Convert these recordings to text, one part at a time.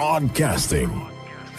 Broadcasting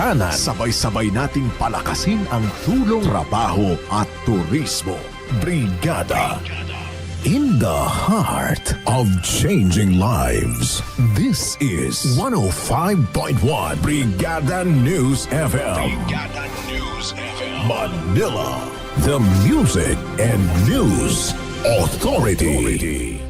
Sabay-sabay nating palakasin ang tulong, trabaho at turismo. Brigada. In the heart of changing lives. This is 105.1 Brigada News FM. Brigada News FM. Manila. The Music and News Authority.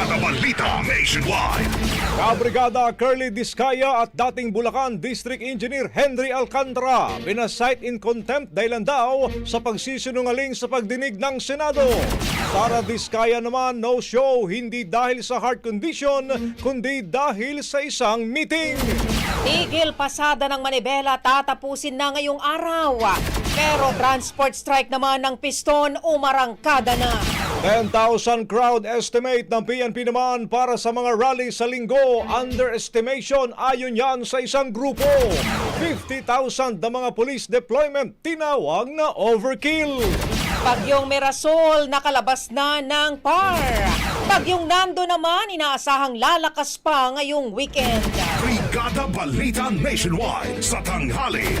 Brigada Balita Nationwide. Kabrigada Curly Discaya at dating Bulacan District Engineer Henry Alcantara binasight in contempt dahil daw sa pagsisinungaling sa pagdinig ng Senado. Sara Discaya naman no show hindi dahil sa heart condition kundi dahil sa isang meeting. Tigil pasada ng Manibela tatapusin na ngayong araw. Pero transport strike naman ng piston umarangkada na. 10,000 crowd estimate ng PNP naman para sa mga rally sa linggo. Underestimation ayon yan sa isang grupo. 50,000 na mga police deployment tinawag na overkill. Bagyong Mirasol nakalabas na ng par. Bagyong Nando naman inaasahang lalakas pa ngayong weekend. Brigada Balita Nationwide. Sa tanghali.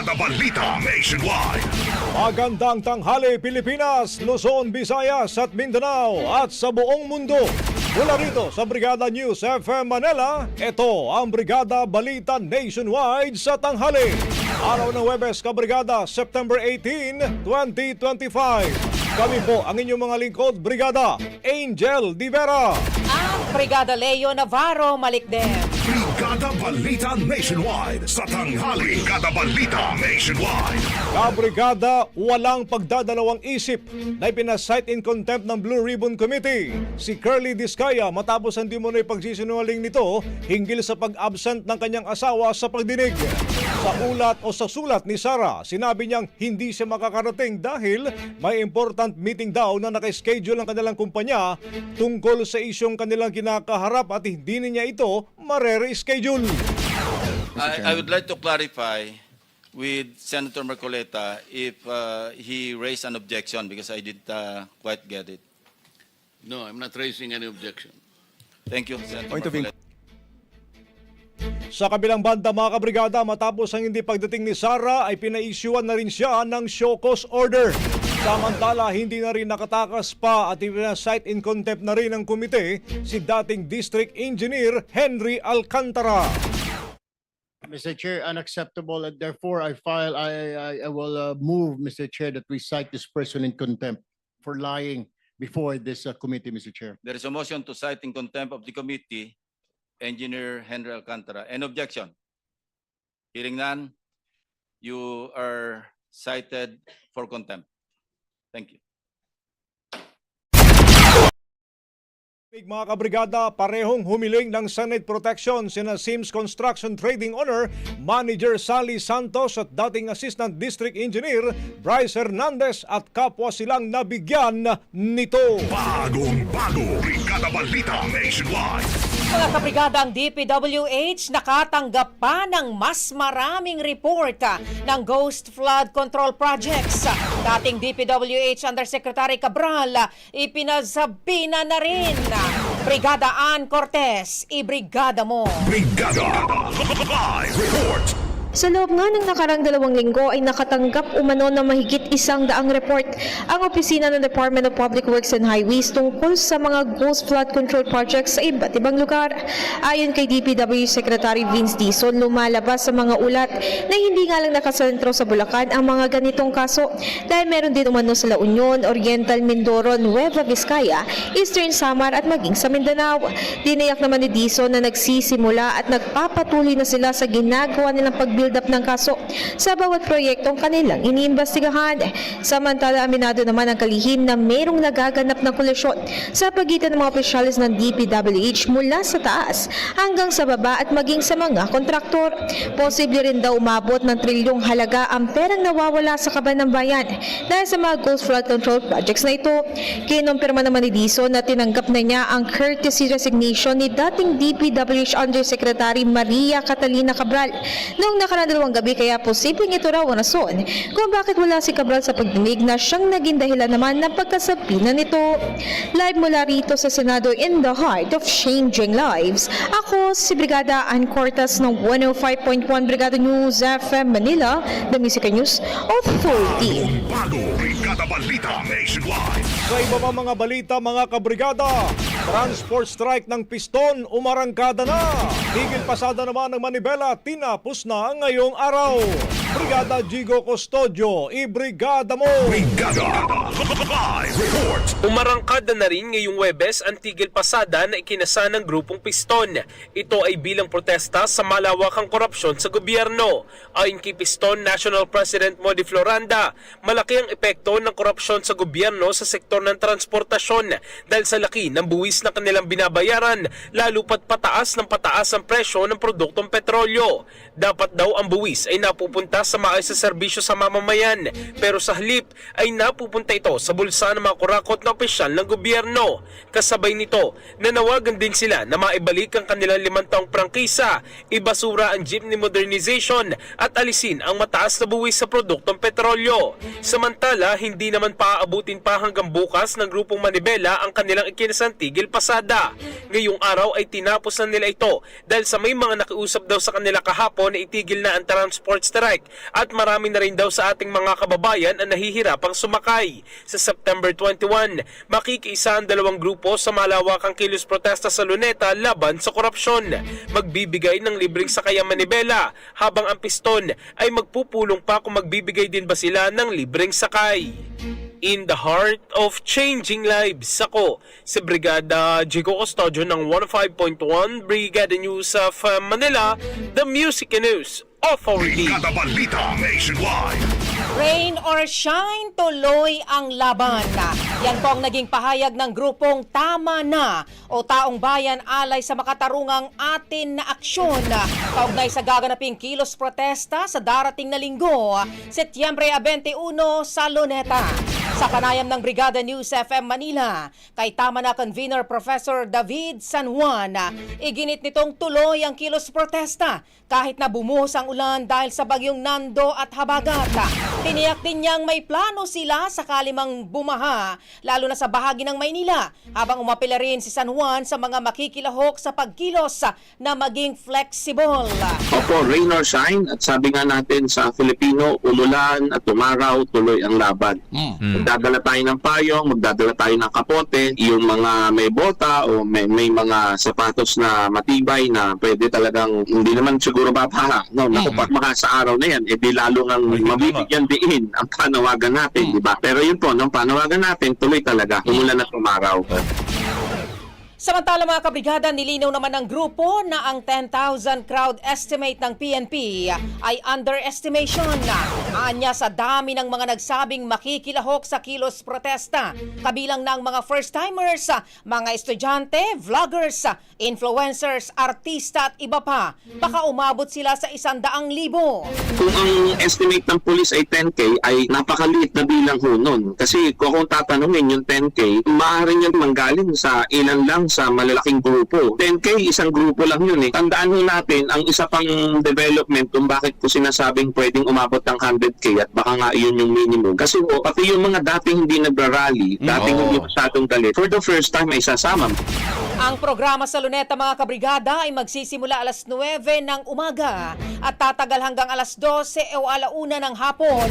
Brigada Balita Nationwide. Magandang tanghali Pilipinas, Luzon, Visayas at Mindanao at sa buong mundo. Mula rito sa Brigada News FM Manila, ito ang Brigada Balita Nationwide sa tanghali. Araw ng Webes, Kabrigada, September 18, 2025. Kami po ang inyong mga lingkod, Brigada Angel Di Vera. At Brigada Leo Navarro Malikdem. Brigada Balita Nationwide. Sa tanghali. Brigada Balita Nationwide. Kabrigada, walang pagdadalawang isip na ipinasight in contempt ng Blue Ribbon Committee. Si Curly Discaya matapos ang demonay pagsisinungaling nito hinggil sa pag-absent ng kanyang asawa sa pagdinig. Sa ulat o sa sulat ni Sara, sinabi niyang hindi siya makakarating dahil may important meeting daw na nakaschedule ang kanilang kumpanya tungkol sa isyong kanilang kinakaharap at hindi niya ito marere-schedule. I, I would like to clarify with Senator Mercoleta if uh, he raised an objection because I did uh, quite get it. No, I'm not raising any objection. Thank you, Senator Point of Mercoleta. Sa kabilang banda mga kabrigada, matapos ang hindi pagdating ni Sara ay pinaisyuan na rin siya ng show cause order. Samantala, hindi na rin nakatakas pa at ipinasight in contempt na rin ng komite si dating District Engineer Henry Alcantara. Mr. Chair, unacceptable, and therefore I file, I, I, I will uh, move, Mr. Chair, that we cite this person in contempt for lying before this uh, committee, Mr. Chair. There is a motion to cite in contempt of the committee, Engineer Henry Alcantara. Any objection? Hearing none, you are cited for contempt. Thank you. Mga kabrigada, parehong humiling ng Senate protection sina Sims Construction Trading Owner, Manager Sally Santos at dating Assistant District Engineer Bryce Hernandez at kapwa silang nabigyan nito. Bagong bago, Brigada Balita Nationwide. Mga kabrigada, ang DPWH nakatanggap pa ng mas maraming report ah, ng Ghost Flood Control Projects. Dating DPWH Undersecretary Cabral, ah, ipinasabi na na rin. Brigada Ann Cortez, ibrigada mo. Brigada Live Report. Sa loob nga ng nakarang dalawang linggo ay nakatanggap umano ng mahigit isang daang report ang opisina ng Department of Public Works and Highways tungkol sa mga ghost flood control projects sa iba't ibang lugar. Ayon kay DPW Secretary Vince Dizon, lumalabas sa mga ulat na hindi nga lang nakasentro sa Bulacan ang mga ganitong kaso dahil meron din umano sa La Union, Oriental Mindoro, Nueva Vizcaya, Eastern Samar at maging sa Mindanao. Dinayak naman ni Dizon na nagsisimula at nagpapatuloy na sila sa ginagawa nilang pag build up ng kaso sa bawat proyektong kanilang iniimbestigahan. Samantala, aminado naman ang kalihim na mayroong nagaganap na kolisyon sa pagitan ng mga opisyalis ng DPWH mula sa taas hanggang sa baba at maging sa mga kontraktor. Posible rin daw umabot ng trilyong halaga ang perang nawawala sa kaban ng bayan dahil sa mga ghost flood control projects na ito. Kinumpirma naman ni Dizon na tinanggap na niya ang courtesy resignation ni dating DPWH Undersecretary Maria Catalina Cabral noong nakaraan dalawang gabi kaya posibleng ito raw ang rason kung bakit wala si Cabral sa pagdinig na siyang naging dahilan naman ng pagkasabi na nito. Live mula rito sa Senado in the heart of changing lives. Ako si Brigada Ann Cortas ng 105.1 Brigada News FM Manila, the Music News Authority. Bago, Brigada Balita Nationwide. Sa iba pa mga balita mga kabrigada, transport strike ng piston umarangkada na. Tigil pasada naman ng manibela, tinapos na ngayong araw. Brigada Gigo Custodio, ibrigada mo! Brigada Live Report. Umarangkada na rin ngayong Webes ang tigil pasada na ikinasa ng grupong Piston. Ito ay bilang protesta sa malawakang korupsyon sa gobyerno. Ayon kay Piston National President Modi Floranda, malaki ang epekto ng korupsyon sa gobyerno sa sektor ng transportasyon dahil sa laki ng buwis na kanilang binabayaran, lalo pat pataas ng pataas ang presyo ng produktong petrolyo. Dapat daw ang buwis ay napupunta sa maayos sa serbisyo sa mamamayan, pero sa halip ay napupunta ito sa bulsa ng mga kurakot na opisyal ng gobyerno. Kasabay nito, nanawagan din sila na maibalik ang kanilang limang taong prangkisa, ibasura ang jeepney modernization at alisin ang mataas na buwis sa produktong petrolyo. Samantala, hindi naman paaabutin pa hanggang bukas ng grupong Manibela ang kanilang ikinasang tigil pasada. Ngayong araw ay tinapos na nila ito dahil sa may mga nakiusap daw sa kanila kahapon na itigil na ang transport strike at marami na rin daw sa ating mga kababayan ang nahihirapang sumakay. Sa September 21, makikiisa ang dalawang grupo sa malawakang kilos protesta sa Luneta laban sa korupsyon. Magbibigay ng libreng sakayang manibela habang ang piston ay magpupulong pa kung magbibigay din ba sila ng libreng sakay. In the heart of changing lives, ako si Brigada Jigo Custodio ng 105.1 Brigada News of uh, Manila, the Music News. Brigada Balita Nationwide. Rain or shine, tuloy ang laban. Yan po ang naging pahayag ng grupong Tama Na o Taong Bayan alay sa makatarungang atin na aksyon. Kaugnay sa gaganaping kilos protesta sa darating na linggo, Setyembre 21 sa Luneta. Sa panayam ng Brigada News FM Manila, kay Tama Na Convener Professor David San Juan, iginit nitong tuloy ang kilos protesta kahit na bumuhos ang ulan dahil sa bagyong Nando at Habagat. Tiniyak din niyang may plano sila sakali mang bumaha, lalo na sa bahagi ng Maynila, habang umapila rin si San Juan sa mga makikilahok sa pagkilos na maging flexible. Opo, rain or shine. At sabi nga natin sa Filipino, umulan at umaraw, tuloy ang laban. Magdadala tayo ng payong, magdadala tayo ng kapote, yung mga may bota o may, may mga sapatos na matibay na pwede talagang hindi naman siguro babaha. No, naku, pag maka sa araw na yan, edi lalo ngang mabibigyan diin ang panawagan natin, di ba? Pero yun po, nung panawagan natin, tuloy talaga, umulan at umaraw. Samantala mga kabrigada, nilinaw naman ng grupo na ang 10,000 crowd estimate ng PNP ay underestimation. Anya sa dami ng mga nagsabing makikilahok sa kilos protesta. Kabilang ng mga first-timers, mga estudyante, vloggers, influencers, artista at iba pa. Baka umabot sila sa isandaang libo. kung ang estimate ng police ay 10K, ay napakaliit na bilang ho. Kasi kung kung tatanungin yung 10K, maaaring yan manggaling sa ilan lang sa malalaking grupo. 10K, isang grupo lang yun eh. Tandaan natin, ang isa pang development kung bakit ko sinasabing pwedeng umabot ng 100K at baka nga yun yung minimum. Kasi ho, pati yung mga dating hindi nag-rally, dating hindi masyadong galit, for the first time ay sasama. Ang programa sa Luneta mga kabrigada ay magsisimula alas 9 ng umaga at tatagal hanggang alas 12 o alauna ng hapon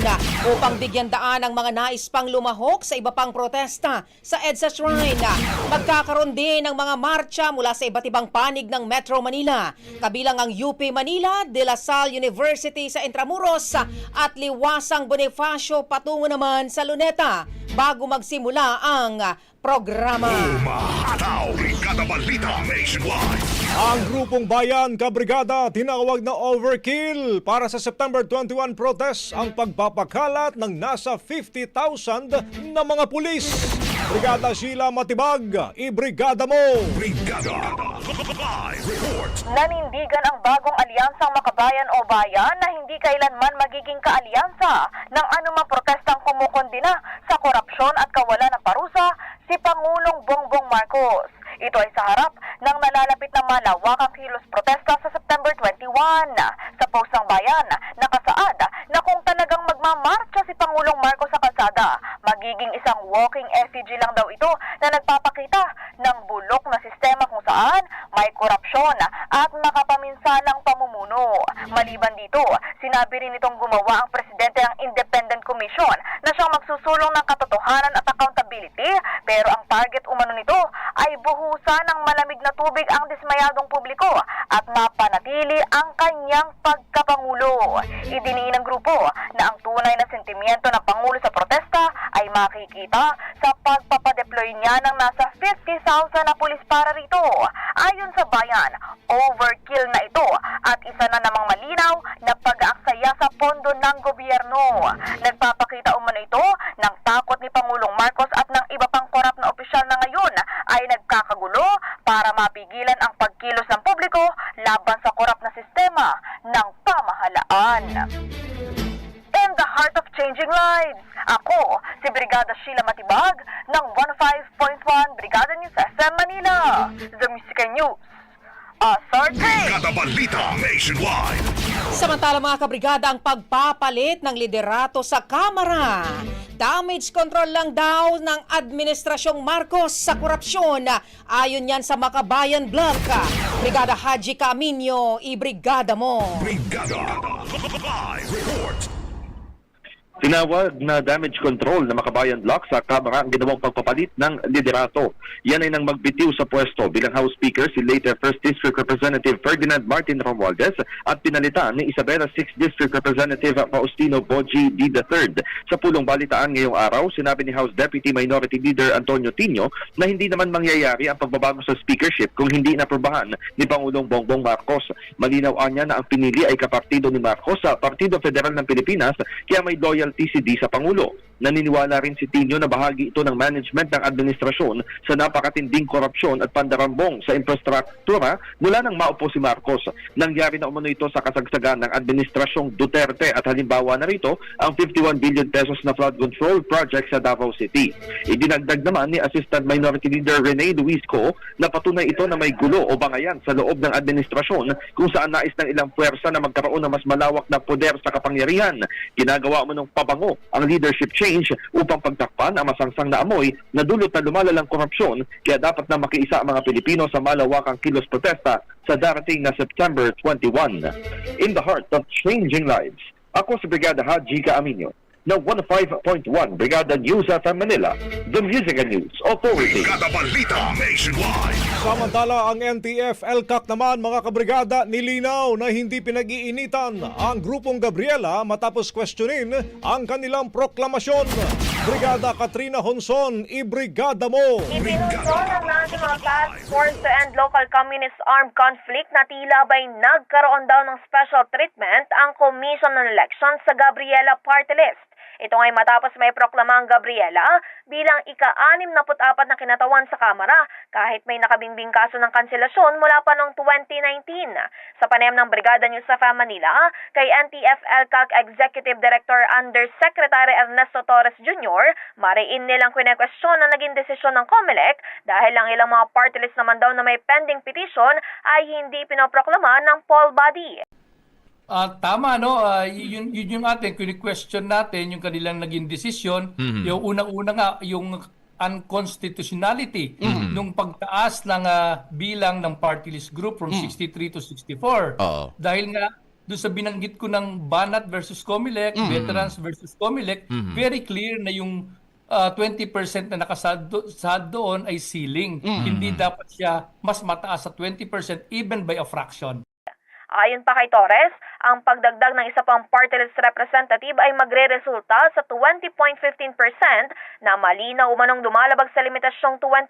upang bigyan daan ang mga nais pang lumahok sa iba pang protesta sa EDSA Shrine. Magkakaroon din ng mga marcha mula sa iba't ibang panig ng Metro Manila, kabilang ang UP Manila, De La Salle University sa Intramuros at Liwasang Bonifacio patungo naman sa Luneta bago magsimula ang programa. Umahataw, Brigada Balita Nationwide. Ang grupong Bayan Kabrigada tinawag na overkill para sa September 21 protest ang pagpapakalat ng nasa 50,000 na mga pulis. Brigada Sheila Matibag, ibrigada mo! Brigada Live Report. Nanindigan ang bagong alyansang makabayan o bayan na hindi kailanman magiging kaalyansa ng anumang protestang kumukondina sa korupsyon at kawalan ng parusa si Pangulong Bongbong Marcos. Ito ay sa harap ng nalalapit na malawakang kilos protesta sa September 21. Sa post ng bayan, nakasaad na kung talagang magmamarcha si Pangulong Marcos sa kalsada, magiging isang walking effigy lang daw ito na nagpapakita ng bulok na sistema kung saan may korupsyon at makapaminsalang pamumuno. Maliban dito, sinabi rin itong gumawa ang presidente dismayadong publiko at mapanatili ang kanyang pagkapangulo. Idiniin ng grupo na ang tunay na sentimiento ng Pangulo sa protesta ay makikita nagkakagulo para mapigilan ang pagkilos ng publiko laban sa korap na sistema ng pamahalaan. In the heart of changing lives, ako si Brigada Sheila Matibag ng 15.1 Brigada News FM Manila. The Music News. Asarte! Brigada Balita Nationwide. Samantala mga kabrigada, ang pagpapalit ng liderato sa Kamara. Damage control lang daw ng Administrasyong Marcos sa korupsyon. Ayon yan sa Makabayan Blog. Brigada Haji Caminio, ibrigada mo. Brigada Live Report. Tinawag na damage control na makabayan block sa Kamara ang ginawang pagpapalit ng liderato. Yan ay nang magbitiw sa pwesto bilang House Speaker si later 1st District Representative Ferdinand Martin Romualdez at pinalitan ni Isabela 6th District Representative Faustino Boji D. III. Sa pulong balitaan ngayong araw, sinabi ni House Deputy Minority Leader Antonio Tino na hindi naman mangyayari ang pagbabago sa speakership kung hindi naprobahan ni Pangulong Bongbong Marcos. Malinaw niya na ang pinili ay kapartido ni Marcos sa Partido Federal ng Pilipinas kaya may loyalty sa Pangulo. Naniniwala rin si Tino na bahagi ito ng management ng administrasyon sa napakatinding korupsyon at pandarambong sa infrastruktura mula nang maupo si Marcos. Nangyari na umano ito sa kasagsagan ng administrasyong Duterte at halimbawa na rito ang 51 billion pesos na flood control project sa Davao City. Idinagdag naman ni Assistant Minority Leader Rene Luisco na patunay ito na may gulo o bangayan sa loob ng administrasyon kung saan nais ng ilang puwersa na magkaroon ng mas malawak na poder sa kapangyarihan. Ginagawa mo ng pabango ang leadership change upang pagtakpan ang masangsang na amoy na dulot na lumalalang korupsyon kaya dapat na makiisa ang mga Pilipino sa malawakang kilos protesta sa darating na September 21. In the heart of changing lives, ako si Brigada Haji Aminyo ng 105.1 Brigada News FM Manila, the Music and News Authority. Brigada Balita Nationwide. Samantala ang NTF LCAC naman mga kabrigada nilinaw na hindi pinag-iinitan ang grupong Gabriela matapos questionin ang kanilang proklamasyon. Brigada Katrina Honson, ibrigada mo! Ipinunson ng mga task force to end local communist armed conflict na tila ba'y nagkaroon daw ng special treatment ang Commission on Elections sa Gabriela Party List. Ito ngay matapos may proklama ang Gabriela bilang ika-anim na put-apat na kinatawan sa Kamara kahit may nakabingbing kaso ng kanselasyon mula pa noong 2019. Sa panayam ng Brigada News sa Manila, kay NTF LCAC Executive Director Undersecretary Ernesto Torres Jr., mariin nilang kwinekwestiyon na naging desisyon ng COMELEC dahil ang ilang mga party list naman daw na may pending petition ay hindi pinoproklama ng poll body. Ah, tama no, Ah, yun, yun yung atin question natin yung kanilang naging desisyon. Yung unang-una nga yung unconstitutionality nung pagtaas ng ah, bilang ng party list group from 63 to 64. Oo. Dahil nga doon sa binanggit ko ng Banat versus Comelec, Veterans versus Comelec, very clear na yung ah, 20% na nakasad do- sad doon ay ceiling. Hindi dapat siya mas mataas sa 20% even by a fraction. Ayon pa kay Torres, ang pagdagdag ng isa pang party list representative ay magre-resulta sa 20.15% na malinaw umanong lumalabag sa limitasyong 20%.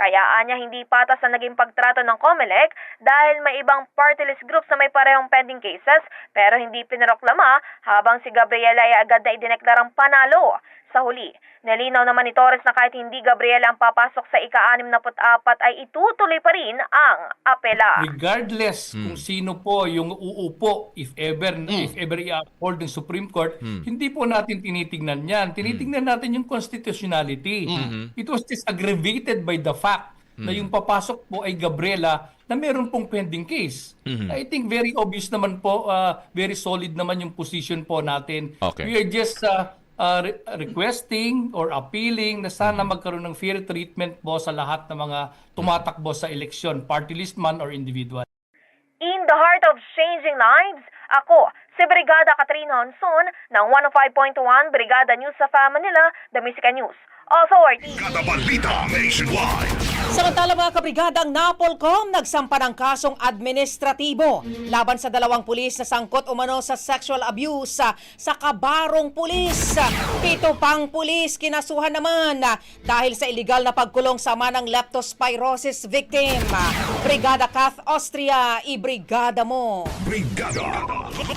Kaya anya hindi patas ang naging pagtrato ng COMELEC dahil may ibang party list groups na may parehong pending cases pero hindi pinaroklama habang si Gabriela ay agad na idineklarang panalo. Sa huli, nalinaw naman ni Torres na kahit hindi Gabriela ang papasok sa ika-anim na put-apat ay itutuloy pa rin ang apela. regardless kung sino po yung uupo if ever if ever i-uphold ng Supreme Court hindi po natin tinitingnan yan. Tinitingnan natin yung constitutionality. It was just aggravated by the fact na yung papasok po ay Gabriela na meron pong pending case. I think very obvious naman po uh, very solid naman yung position po natin. Okay. we are just uh, uh, re- requesting or appealing na sana magkaroon ng fair treatment po sa lahat ng mga tumatakbo sa eleksyon, party list man or individual. In the heart of changing lives, ako, si Brigada Katrina Honson ng 105.1 Brigada News sa Manila, The Music and News Authority. Brigada Balita Nationwide. Samantala mga kabrigada, ang Napolcom nagsampa ng kasong administratibo laban sa dalawang pulis na sangkot umano sa sexual abuse sa, kabarong pulis. Pito pang pulis kinasuhan naman ah, dahil sa illegal na pagkulong sama ng leptospirosis victim. Brigada Kath Austria, ibrigada mo. Brigada.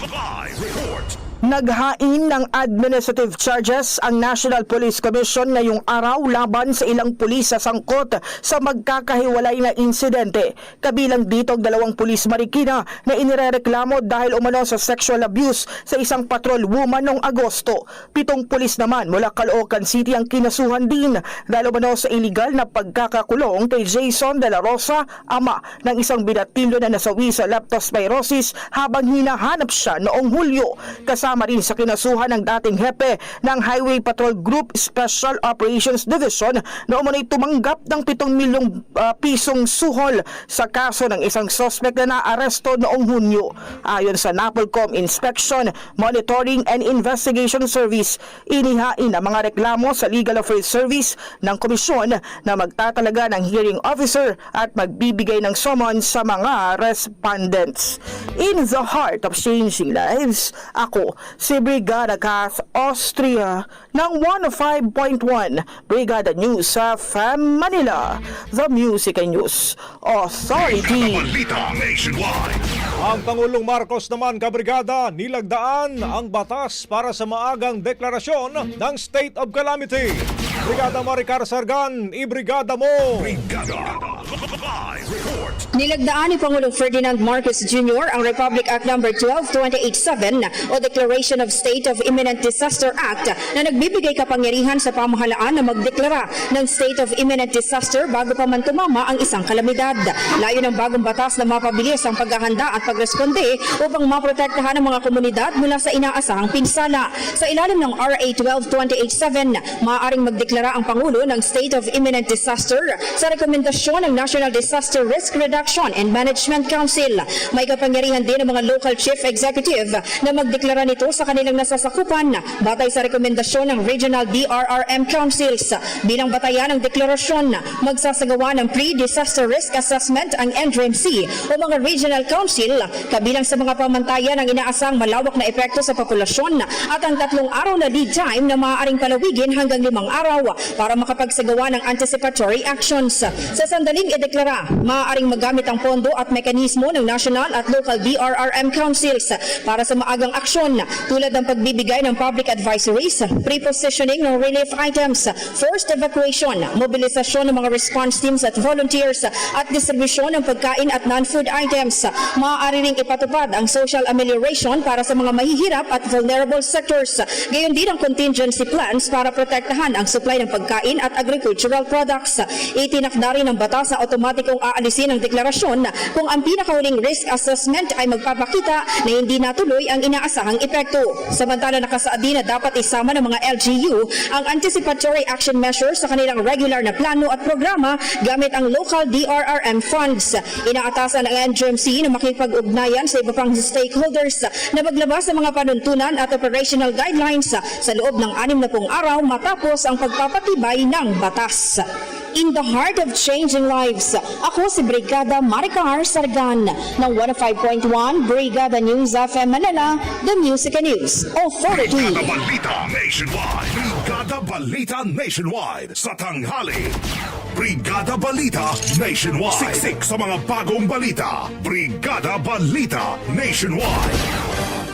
Live report. Naghain ng administrative charges ang National Police Commission ngayong araw laban sa ilang pulis sa sangkot sa magkakahiwalay na insidente. Kabilang dito ang dalawang pulis Marikina na inirereklamo dahil umano sa sexual abuse sa isang patrol woman noong Agosto. Pitong pulis naman mula Caloocan City ang kinasuhan din dahil umano sa illegal na pagkakakulong kay Jason De La Rosa, ama ng isang binatilyo na nasawi sa leptospirosis habang hinahanap siya noong Hulyo. Kasama rin sa kinasuhan ng dating hepe ng Highway Patrol Group Special Operations Division na umunay tumanggap ng 7 milyong ah, pisong suhol sa kaso ng isang sospek na naaresto noong Hunyo. Ayon sa NAPOLCOM Inspection, Monitoring and Investigation Service, inihain ang mga reklamo sa Legal Affairs Service ng komisyon na magtatalaga ng hearing officer at magbibigay ng summons sa mga respondents. In the heart of changing lives, ako si Brigada Cass Austria ng 105.1 Brigada News sa FM Manila, The Music and News Authority. Ang Pangulong Marcos naman, kabrigada, nilagdaan ang batas para sa maagang deklarasyon ng State of Calamity. Brigada Maricar Sargan, ibrigada mo! Brigada. Live report. Nilagdaan ni Pangulong Ferdinand Marcos Jr. ang Republic Act No. 12287 o Declaration of State of Imminent Disaster Act na nagbibigay kapangyarihan sa pamahalaan na magdeklara ng State of Imminent Disaster bago pa man tumama ang isang kalamidad. Layo ng bagong batas na mapabilis ang paghahanda at pagresponde upang maprotektahan ang mga komunidad mula sa inaasahang pinsala. Sa ilalim ng RA 12287, maaaring magdeklara ang Pangulo ng State of Imminent Disaster sa rekomendasyon ng National Disaster Risk Reduction and Management Council. May kapangyarihan din ang mga local chief executive na magdeklara nito sa kanilang nasasakupan batay sa rekomendasyon ng Regional DRRM Councils. Bilang batayan ng deklarasyon, magsasagawa ng Pre-Disaster Risk Assessment ang NDRMC o mga Regional Council kabilang sa mga pamantayan ang inaasang malawak na epekto sa populasyon at ang tatlong araw na lead time na maaaring palawigin hanggang limang araw para makapagsagawa ng anticipatory actions. Sa sandaling ideklara, maaaring magamit ang pondo at mekanismo ng national at local DRRM councils para sa maagang aksyon tulad ng pagbibigay ng public advisories, pre-positioning ng relief items, forced evacuation, mobilisasyon ng mga response teams at volunteers at distribusyon ng pagkain at non-food items. Maaari ring ipatupad ang social amelioration para sa mga mahihirap at vulnerable sectors. Gayon din ang contingency plans para protektahan ang supply ng pagkain at agricultural products. Itinakda rin ng batas na automatikong aalisin ang deklarasyon kung ang pinakahuling risk assessment ay magpapakita na hindi natuloy ang inaasahang epekto. Samantala nakasaad din na dapat isama ng mga LGU ang anticipatory action measures sa kanilang regular na plano at programa gamit ang local DRRM funds. Inaatasan ng NGMC na makipag-ugnayan sa iba pang stakeholders na maglabas ng mga panuntunan at operational guidelines sa loob ng anim na pong araw matapos ang pagpapatibay ng batas. In the heart of changing lives, ako si Brigada Maricar Sargan ng 105.1 Brigada News FM Manila, The Music and News Authority. Brigada Balita Nationwide. Brigada Balita Nationwide sa tanghali. Brigada Balita Nationwide. Siksik sa mga bagong balita. Brigada Balita Nationwide.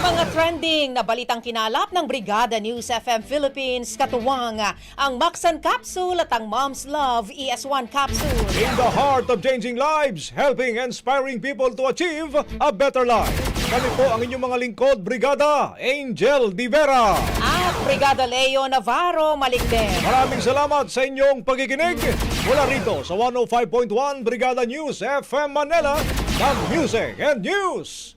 Mga trending na balitang kinalap ng Brigada News FM Philippines, katuwang ang Maxan Capsule at ang Mom's Love ES1 Capsule. In the heart of changing lives, helping inspiring people to achieve a better life. Kami po ang inyong mga lingkod, Brigada Angel Di Vera. At Brigada Leo Navarro Malikden. Maraming salamat sa inyong pagkikinig. Mula rito sa 105.1 Brigada News FM Manila, the Music and News